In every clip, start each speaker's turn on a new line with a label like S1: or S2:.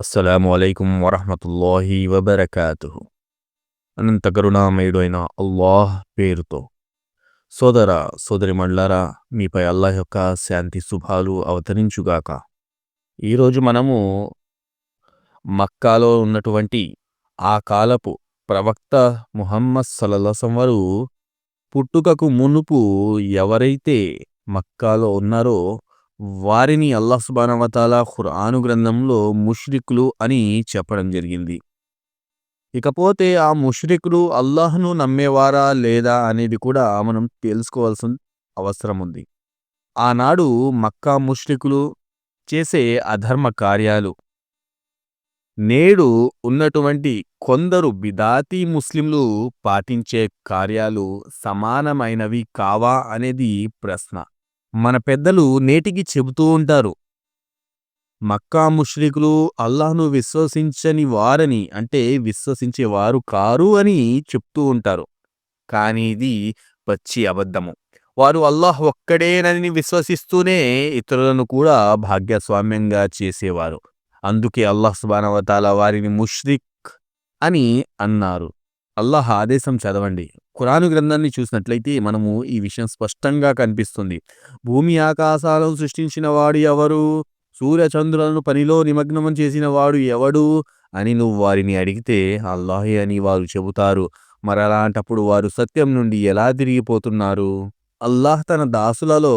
S1: అస్సలాము అలైకుం వరహమతుల్లాహి వబర్కాతు అనంత కరుణామయుడైన అల్లాహ్ పేరుతో. సోదర సోదరి మండలారా మీపై అల్లాహ్ యొక్క శాంతి శుభాలు అవతరించుగాక. ఈరోజు మనము మక్కాలో ఉన్నటువంటి ఆ కాలపు ప్రవక్త ముహమ్మద్ సల్లల్లాహు వారు పుట్టుకకు మునుపు ఎవరైతే మక్కాలో ఉన్నారో వారిని అల్లాహ్ సుబానవతాల ఖురాను గ్రంథంలో ముష్రికులు అని చెప్పడం జరిగింది. ఇకపోతే ఆ ముష్రికులు అల్లాహ్ను నమ్మేవారా లేదా అనేది కూడా మనం తెలుసుకోవాల్సిన అవసరం ఉంది. ఆనాడు మక్కా ముష్రికులు చేసే అధర్మ కార్యాలు. నేడు ఉన్నటువంటి కొందరు బిదాతీ ముస్లింలు పాటించే కార్యాలు సమానమైనవి కావా అనేది ప్రశ్న. మన పెద్దలు నేటికి చెబుతూ ఉంటారు మక్కా ముష్రికులు అల్లాహ్ను విశ్వసించని వారని అంటే విశ్వసించేవారు కారు అని చెప్తూ ఉంటారు. కానీ ఇది పచ్చి అబద్ధము. వారు అల్లాహ్ ఒక్కడేనని విశ్వసిస్తూనే ఇతరులను కూడా భాగ్యస్వామ్యంగా చేసేవారు. అందుకే అల్లాహ్ సుబానవతాల వారిని ముష్రిక్ అని అన్నారు. అల్లాహ్ ఆదేశం చదవండి. ఖురాను గ్రంథాన్ని చూసినట్లయితే మనము ఈ విషయం స్పష్టంగా కనిపిస్తుంది. భూమి ఆకాశాలను సృష్టించిన వాడు ఎవరు? సూర్యచంద్రులను పనిలో నిమగ్నం చేసిన వాడు ఎవడు? అని నువ్వు వారిని అడిగితే అల్లాహే అని వారు చెబుతారు. మరలాంటప్పుడు వారు సత్యం నుండి ఎలా తిరిగిపోతున్నారు? అల్లాహ్ తన దాసులలో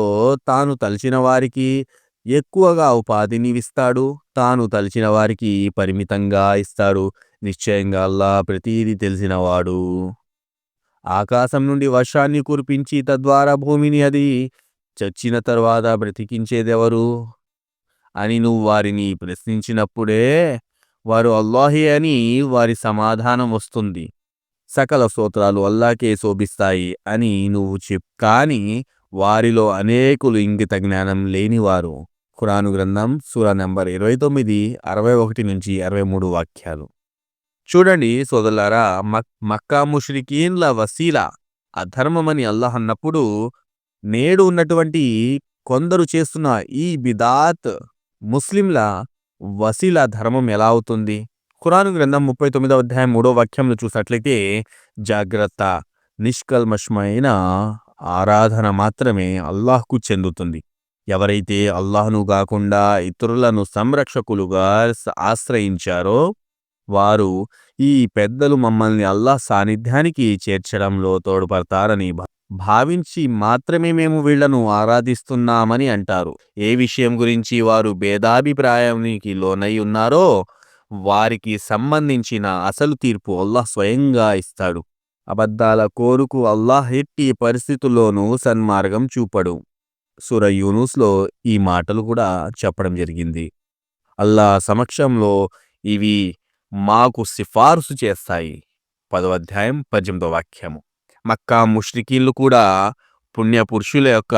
S1: తాను తలిచిన వారికి ఎక్కువగా ఉపాధిని ఇస్తాడు. తాను తలిచిన వారికి పరిమితంగా ఇస్తాడు. నిశ్చయంగా అల్లా ప్రతీది తెలిసినవాడు ఆకాశం నుండి వర్షాన్ని కురిపించి తద్వారా భూమిని అది చచ్చిన తర్వాత బ్రతికించేదెవరు? అని నువ్వు వారిని ప్రశ్నించినప్పుడే వారు అల్లాహే అని వారి సమాధానం వస్తుంది. సకల స్తోత్రాలు అల్లాకే శోభిస్తాయి అని నువ్వు చెప్ కానీ వారిలో అనేకులు ఇంగిత జ్ఞానం లేనివారు. ఖురాను గ్రంథం సూర నెంబర్ ఇరవై తొమ్మిది అరవై ఒకటి నుంచి అరవై మూడు వాక్యాలు. చూడండి సోదరులారా మక్ మక్కా ముష్రికీన్ల వసీల అధర్మమని అల్లాహ్ అన్నప్పుడు నేడు ఉన్నటువంటి కొందరు చేస్తున్న ఈ బిదాత్ ముస్లింల వసీలా ధర్మం ఎలా అవుతుంది? ఖురాను గ్రంథం ముప్పై తొమ్మిదవ అధ్యాయం మూడో వాక్యంలో చూసినట్లయితే జాగ్రత్త నిష్కల్మషమైన ఆరాధన మాత్రమే అల్లాహ్కు చెందుతుంది. ఎవరైతే అల్లాహ్ను కాకుండా ఇతరులను సంరక్షకులుగా ఆశ్రయించారో వారు ఈ పెద్దలు మమ్మల్ని అల్లాహ్ సాన్నిధ్యానికి చేర్చడంలో తోడ్పడతారని భావించి మాత్రమే మేము వీళ్ళను ఆరాధిస్తున్నామని అంటారు. ఏ విషయం గురించి వారు భేదాభిప్రాయానికి లోనై ఉన్నారో వారికి సంబంధించిన అసలు తీర్పు అల్లాహ్ స్వయంగా ఇస్తాడు. అబద్ధాల కోరుకు అల్లాహ్ ఎట్టి పరిస్థితుల్లోనూ సన్మార్గం చూపడు. సుర యూనుస్లో ఈ మాటలు కూడా చెప్పడం జరిగింది. అల్లా సమక్షంలో ఇవి మాకు సిఫార్సు చేస్తాయి. పదో అధ్యాయం పద్దెనిమిదో వాక్యము. మక్కా ముష్రికీళ్ళు కూడా పుణ్యపురుషుల యొక్క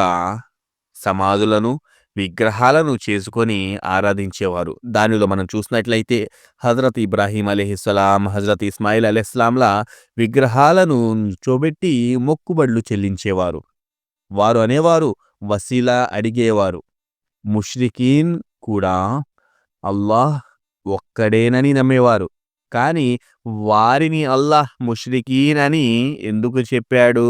S1: సమాధులను విగ్రహాలను చేసుకొని ఆరాధించేవారు. దానిలో మనం చూసినట్లయితే హజరత్ ఇబ్రాహీం అలీహిస్సలాం హజరత్ ఇస్మాయిల్ అలీస్లాంల విగ్రహాలను చూపెట్టి మొక్కుబడులు చెల్లించేవారు. వారు అనేవారు వసీలా అడిగేవారు. ముష్రికీన్ కూడా అల్లాహ్ ఒక్కడేనని నమ్మేవారు. కానీ వారిని అల్లాహ్ ముష్రికీన్ అని ఎందుకు చెప్పాడు?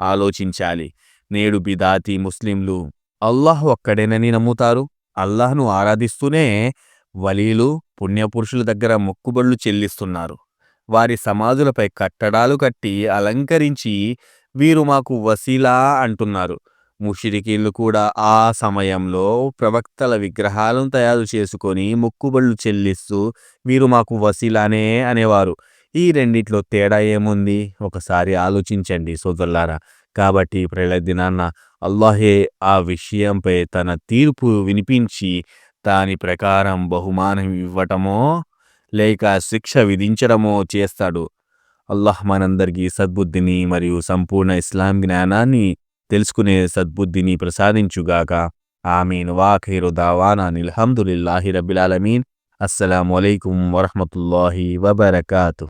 S1: ఆలోచించాలి. నేడు బిదాతి ముస్లింలు అల్లాహ్ ఒక్కడేనని నమ్ముతారు. అల్లాహ్ను ఆరాధిస్తూనే వలీలు పుణ్యపురుషుల దగ్గర మొక్కుబళ్ళు చెల్లిస్తున్నారు. వారి సమాధులపై కట్టడాలు కట్టి అలంకరించి వీరు మాకు వసీలా అంటున్నారు. ముషిరికీళ్ళు కూడా ఆ సమయంలో ప్రవక్తల విగ్రహాలను తయారు చేసుకొని మొక్కుబళ్ళు చెల్లిస్తూ వీరు మాకు వసీలానే అనేవారు. ఈ రెండిట్లో తేడా ఏముంది? ఒకసారి ఆలోచించండి సోదరులారా. కాబట్టి ప్రళయ దినాన్న అల్లాహే ఆ విషయంపై తన తీర్పు వినిపించి దాని ప్రకారం బహుమానం ఇవ్వటమో లేక శిక్ష విధించడమో చేస్తాడు. అల్లాహ్ మనందరికీ సద్బుద్ధిని మరియు సంపూర్ణ ఇస్లాం జ్ఞానాన్ని తెలుసుకునే సద్బుద్ధిని ప్రసాదించుగాక. ఆమీన్. వాఖీరు దావానా నిల్హమ్దులిల్లాహి రబిలాలమీన్ అస్సలం అయికం వరహమతుల్లాహి వబర్కాతు.